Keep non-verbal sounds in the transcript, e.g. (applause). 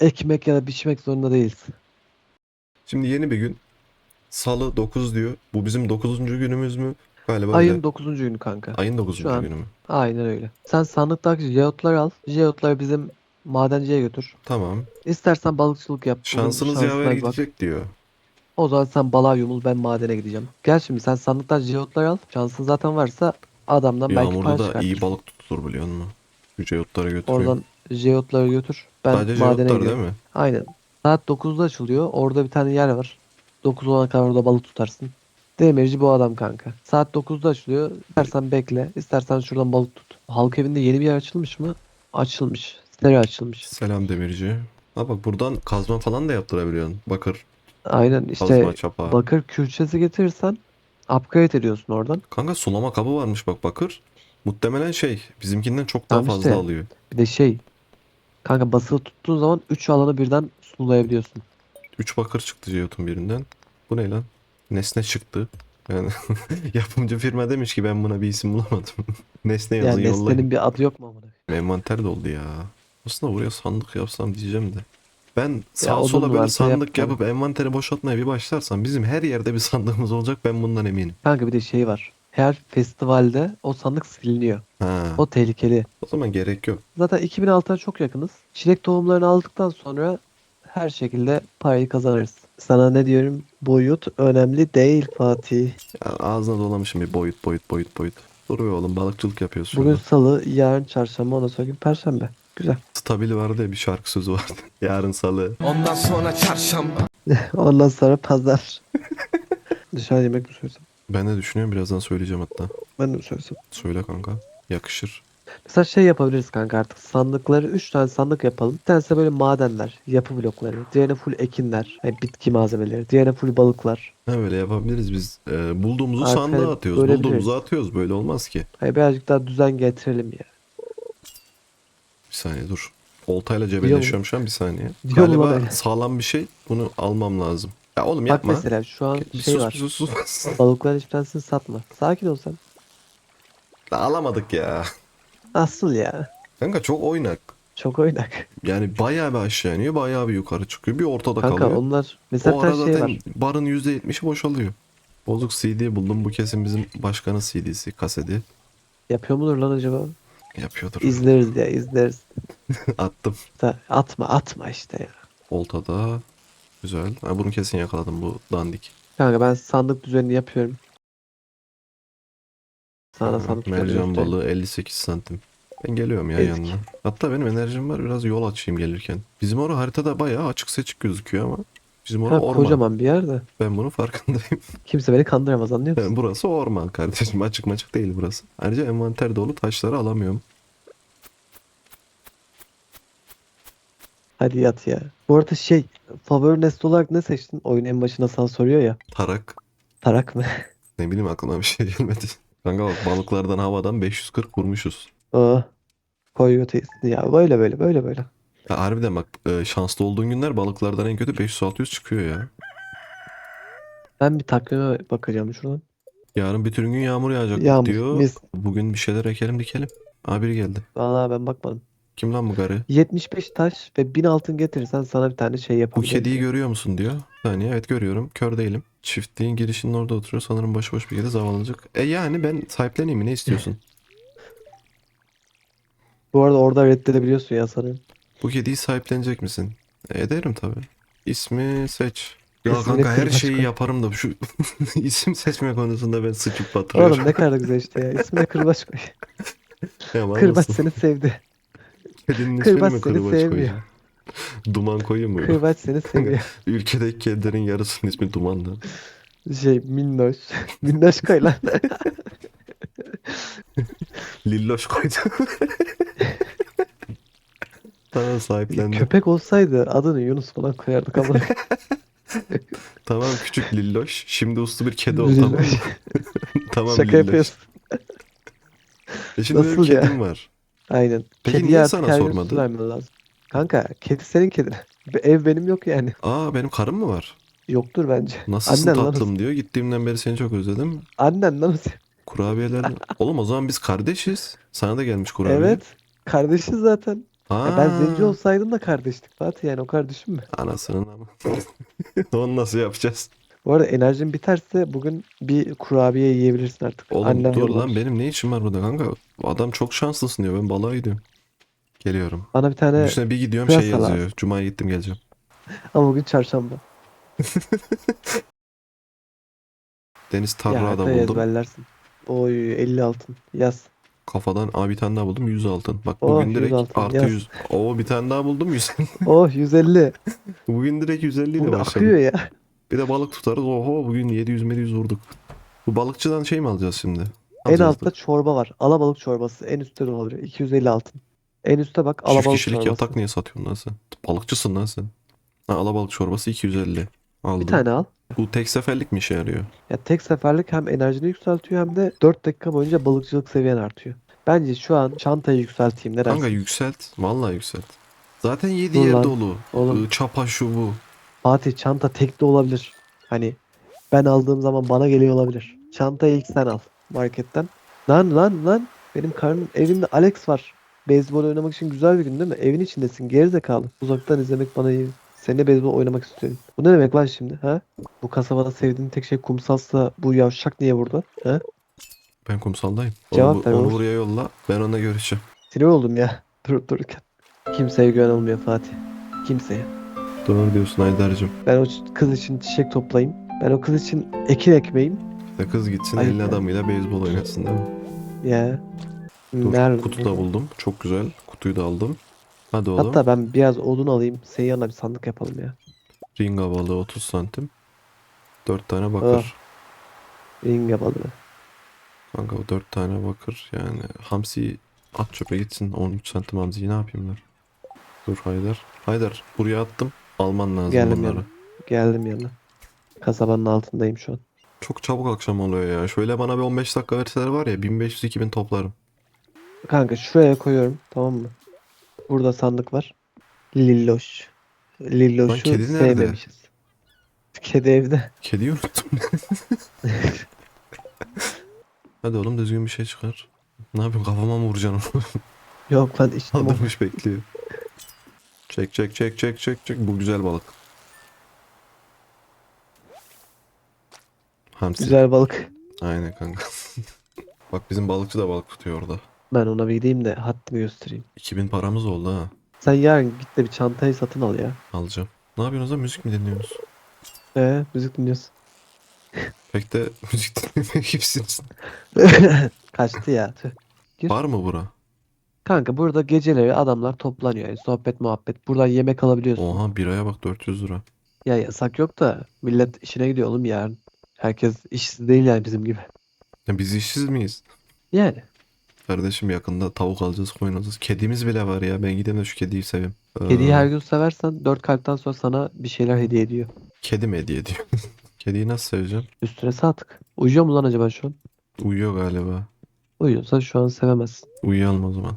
ekmek ya da biçmek zorunda değiliz. Şimdi yeni bir gün. Salı 9 diyor. Bu bizim 9. günümüz mü? Galiba Ayın öyle. 9. günü kanka. Ayın 9. Şu an- günü mü? Aynen öyle. Sen sandıktaki jeotları al. Jeotları bizim madenciye götür. Tamam. İstersen balıkçılık yap. Bugün Şansınız şansına yaver bak. gidecek diyor. O zaman sen balığa yumul ben madene gideceğim. Gel şimdi sen sandıktan jeotları al. Şansın zaten varsa adamdan belki para Yağmurda da iyi balık tutulur biliyor musun? Yüce götürüyor. Oradan jeotları götür. Ben Sadece madene gidiyorum. değil mi? Aynen. Saat 9'da açılıyor. Orada bir tane yer var. 9 olana kadar orada balık tutarsın. Demirci bu adam kanka. Saat 9'da açılıyor. İstersen bekle. istersen şuradan balık tut. Halk evinde yeni bir yer açılmış mı? Açılmış. Siteri açılmış. Selam demirci. Ha bak buradan kazma falan da yaptırabiliyorsun. Bakır, Aynen işte kazma, çapa. bakır külçesi getirirsen upgrade ediyorsun oradan. Kanka sulama kabı varmış bak bakır. Muhtemelen şey bizimkinden çok daha Tamam fazla işte. alıyor. Bir de şey kanka basılı tuttuğun zaman 3 alanı birden sulayabiliyorsun. 3 bakır çıktı Jeyot'un birinden. Bu ne lan? Nesne çıktı. Yani (laughs) yapımcı firma demiş ki ben buna bir isim bulamadım. (laughs) Nesne yazın Yani yollayın. Nesne'nin bir adı yok mu amına? Envanter doldu ya. Aslında buraya sandık yapsam diyeceğim de. Ben odun sola böyle sandık yap yapıp envanteri boşaltmaya bir başlarsam bizim her yerde bir sandığımız olacak ben bundan eminim. Kanka bir de şey var. Her festivalde o sandık siliniyor. Ha. O tehlikeli. O zaman gerek yok. Zaten 2006'ya çok yakınız. Çilek tohumlarını aldıktan sonra her şekilde parayı kazanırız. Sana ne diyorum? Boyut önemli değil Fatih. Ya ağzına dolamışım bir boyut boyut boyut boyut. Duruyor oğlum balıkçılık yapıyoruz şu Bugün anda. salı, yarın çarşamba, ondan sonra gün perşembe. Güzel. Stabil vardı ya bir şarkı sözü vardı. (laughs) Yarın salı. Ondan sonra çarşamba. (laughs) Ondan sonra pazar. (laughs) Dışarı yemek mi söylesem? Ben de düşünüyorum birazdan söyleyeceğim hatta. Ben de mi söylesem? Söyle kanka. Yakışır. Mesela şey yapabiliriz kanka artık. Sandıkları 3 tane sandık yapalım. Bir tanesi böyle madenler, yapı blokları. Diğerine full ekinler, yani bitki malzemeleri. Diğerine full balıklar. Ha böyle yapabiliriz biz. Ee, bulduğumuzu Arkaya sandığa atıyoruz. Bulduğumuzu atıyoruz. Böyle olmaz ki. Hani birazcık daha düzen getirelim ya. Bir saniye dur. Oltayla cebelleşiyorum şu an bir saniye. Lan Galiba öyle? sağlam bir şey. Bunu almam lazım. Ya oğlum Bak yapma. mesela şu an Bir şey sus, var. sus sus. (laughs) (laughs) Balıkların hiçbir tanesini satma. Sakin ol sen. Alamadık ya. Asıl ya. Kanka çok oynak. Çok oynak. Yani bayağı bir aşağı iniyor, bayağı bir yukarı çıkıyor. Bir ortada Kanka kalıyor. onlar mesela o bir ara tane şey zaten var. barın %70'i boşalıyor. Bozuk CD buldum. Bu kesin bizim başkanın CD'si, kaseti. Yapıyor mudur lan acaba? Yapıyordur. İzleriz ya izleriz. (laughs) Attım. Atma atma işte ya. Oltada. Güzel. Ha, bunu kesin yakaladım bu dandik. Kanka ben sandık düzenini yapıyorum. Sana Ha, sandık düzeni Mercan balığı 58 santim. Ben geliyorum ya Ezik. yanına. Hatta benim enerjim var biraz yol açayım gelirken. Bizim orada haritada bayağı açık seçik gözüküyor ama. Bizim orada orman. kocaman bir yerde. Ben bunun farkındayım. (laughs) Kimse beni kandıramaz anlıyor musun? Yani burası orman kardeşim. Açık maçık değil burası. Ayrıca envanter dolu taşları alamıyorum. Hadi yat ya. Bu arada şey favori nesne olarak ne seçtin? Oyun en başında sana soruyor ya. Tarak. Tarak mı? (laughs) Ne bileyim aklıma bir şey gelmedi. Kanka bak balıklardan havadan 540 vurmuşuz. Aa, koy götü yesin. Ya böyle böyle böyle böyle. Ya harbiden bak e, şanslı olduğun günler balıklardan en kötü 500-600 çıkıyor ya. Ben bir takvime bakacağım şuradan. Yarın bütün gün yağmur yağacak Yağmur, diyor. mis. Bugün bir şeyler ekelim dikelim. Aa biri geldi. Vallahi ben bakmadım. Kim lan bu garı? 75 taş ve 1000 altın getirirsen sana bir tane şey Bu yapabilirim. kediyi görüyor musun diyor. Yani evet görüyorum. Kör değilim. Çiftliğin girişinin orada oturuyor. Sanırım başıboş bir kedi zavallıcık. E yani ben sahipleneyim mi? Ne istiyorsun? (laughs) Bu arada orada reddedebiliyorsun ya sanırım. Bu kediyi sahiplenecek misin? E, ederim tabii. İsmi seç. Ya İsmini kanka her kır şeyi başka. yaparım da şu (laughs) isim seçme konusunda ben sıçıp batırıyorum. Oğlum ne kadar güzel işte ya. İsmine kırbaç koy. (laughs) Ya mal Kırbaç seni sevdi. Kedinin Kırbaç ismini mi seni kırbaç sevmiyor. Duman koyayım mı? Kırbaç seni seviyor. (laughs) Ülkedeki kedilerin yarısının ismi Duman'dı. Şey minnoş. (laughs) Minnoş koy lan. (laughs) Lilloş koydu. tamam sahiplendim. Köpek olsaydı adını Yunus falan koyardık ama. Tamam küçük Lilloş. Şimdi uslu bir kedi ol tamam mı? Tamam Şaka Lilloş. yapıyorsun. E şimdi benim Nasıl ya? kedim var. Aynen. Peki Kediye niye artık sana her gün sormadı? su vermen lazım. Kanka kedi senin kedin. (laughs) Be- Ev benim yok yani. Aa benim karım mı var? Yoktur bence. Nasılsın Annen lan o- tatlım diyor. Gittiğimden beri seni çok özledim. Annen lan o. Kurabiyeler. (laughs) Oğlum o zaman biz kardeşiz. Sana da gelmiş kurabiye. Evet. Kardeşi zaten. Ya ben zenci olsaydım da kardeştik Fatih yani o kadar düşünme. Anasının ama. (laughs) Onu nasıl yapacağız? Bu arada enerjin biterse bugün bir kurabiye yiyebilirsin artık. Oğlum Annem dur lan benim ne işim var burada kanka? Adam çok şanslısın diyor. Ben balığa gidiyorum. Geliyorum. Bana bir tane Üstüne bir gidiyorum pırasa şey yazıyor. lazım. Cuma'ya gittim geleceğim. (laughs) ama bugün çarşamba. (laughs) Deniz tarlada haritayı buldum. ezberlersin. Oy 50 altın. Yaz. Kafadan abi bir tane daha buldum 100 altın. Bak Oh, bugün 100 direkt altın, artı yaz. 100. Oo bir tane daha buldum 100. Oh 150. (laughs) bugün direkt 150 ile Bugün başladım. akıyor ya. Bir de balık tutarız. Oho bugün 700 700 vurduk. Bu balıkçıdan şey mi alacağız şimdi? En altta da. çorba var. Alabalık çorbası. En üstte de olabilir. 250 altın. En üstte bak Çift alabalık kişilik çorbası. yatak niye satıyorsun lan sen? Balıkçısın lan sen. Ha, alabalık çorbası 250. Aldım. Bir tane al. Bu tek seferlik mi işe yarıyor? Ya tek seferlik hem enerjini yükseltiyor hem de 4 dakika boyunca balıkçılık seviyen artıyor. Bence şu an çantayı yükselteyim. Ne dersin? Kanka yükselt. Vallahi yükselt. Zaten 7 Dur yer lan. dolu. Oğlum. Çapa şu bu. Fatih çanta tek de olabilir. Hani ben aldığım zaman bana geliyor olabilir. Çantayı ilk sen al marketten. Lan lan lan. Benim karnım evimde Alex var. Beyzbol oynamak için güzel bir gün değil mi? Evin içindesin. Gerizekalı. Uzaktan izlemek bana iyi. Seninle beyzbol oynamak istiyorum. Bu ne demek lan şimdi? Ha? Bu kasabada sevdiğin tek şey kumsalsa bu yavşak niye burada? Ha? Ben kumsaldayım. Cevap onu, ver onu buraya yolla. Ben onunla görüşeceğim. Sinir oldum ya. (laughs) Durup dururken. Kimseye güven olmuyor Fatih. Kimseye. Doğru diyorsun Haydar'cığım. Ben o kız için çiçek toplayayım. Ben o kız için ekin ekmeyim. Ya kız gitsin 50 ya. adamıyla beyzbol oynasın değil mi? Ya. Dur, Nerede? kutu da buldum. Çok güzel. Kutuyu da aldım. Hadi oğlum. Hatta ben biraz odun alayım. Senin yanına bir sandık yapalım ya. Ringa balığı 30 santim. 4 tane bakır. Ringa balığı. Kanka o 4 tane bakır. Yani hamsi at çöpe gitsin. 13 santim hamsiyi ne yapayım ben? Dur Haydar. Haydar buraya attım. Alman lazım Geldim onları. yanına. Geldim yanına. Kasabanın altındayım şu an. Çok çabuk akşam oluyor ya. Şöyle bana bir 15 dakika verseler var ya 1500-2000 toplarım. Kanka şuraya koyuyorum tamam mı? Burada sandık var. Lilloş. Lilloş'u kedi nerede? sevmemişiz. Kedi evde. (laughs) Kediyi unuttum. Hadi oğlum düzgün bir şey çıkar. Ne yapayım kafama mı vuracaksın onu? Yok lan içtim. Kaldırmış bekliyor. Çek çek çek çek çek çek. Bu güzel balık. Hamsi. Güzel balık. Aynen kanka. (laughs) Bak bizim balıkçı da balık tutuyor orada. Ben ona bir gideyim de haddimi göstereyim. 2000 paramız oldu ha. Sen yarın git de bir çantayı satın al ya. Alacağım. Ne yapıyorsunuz lan? Müzik mi dinliyorsunuz? Ee, müzik dinliyorsun. (laughs) Pek de müzik dinlemiyor gibisiniz. Kaçtı ya. Gir. Var mı bura? Kanka burada geceleri adamlar toplanıyor. Yani sohbet muhabbet. Buradan yemek alabiliyorsun. Oha biraya bak 400 lira. Ya yasak yok da millet işine gidiyor oğlum yarın. Herkes işsiz değil yani bizim gibi. Ya biz işsiz miyiz? Yani. Kardeşim yakında tavuk alacağız koyun alacağız. Kedimiz bile var ya. Ben gideyim de şu kediyi seveyim. Kediyi Ee, her gün seversen dört kalpten sonra sana bir şeyler hediye ediyor. Kedi mi hediye ediyor? (laughs) Kediyi nasıl seveceğim? Üstüne saatlik. Uyuyor mu lan acaba şu an? Uyuyor galiba. Uyuyorsa şu an sevemezsin. Uyuyalım o zaman.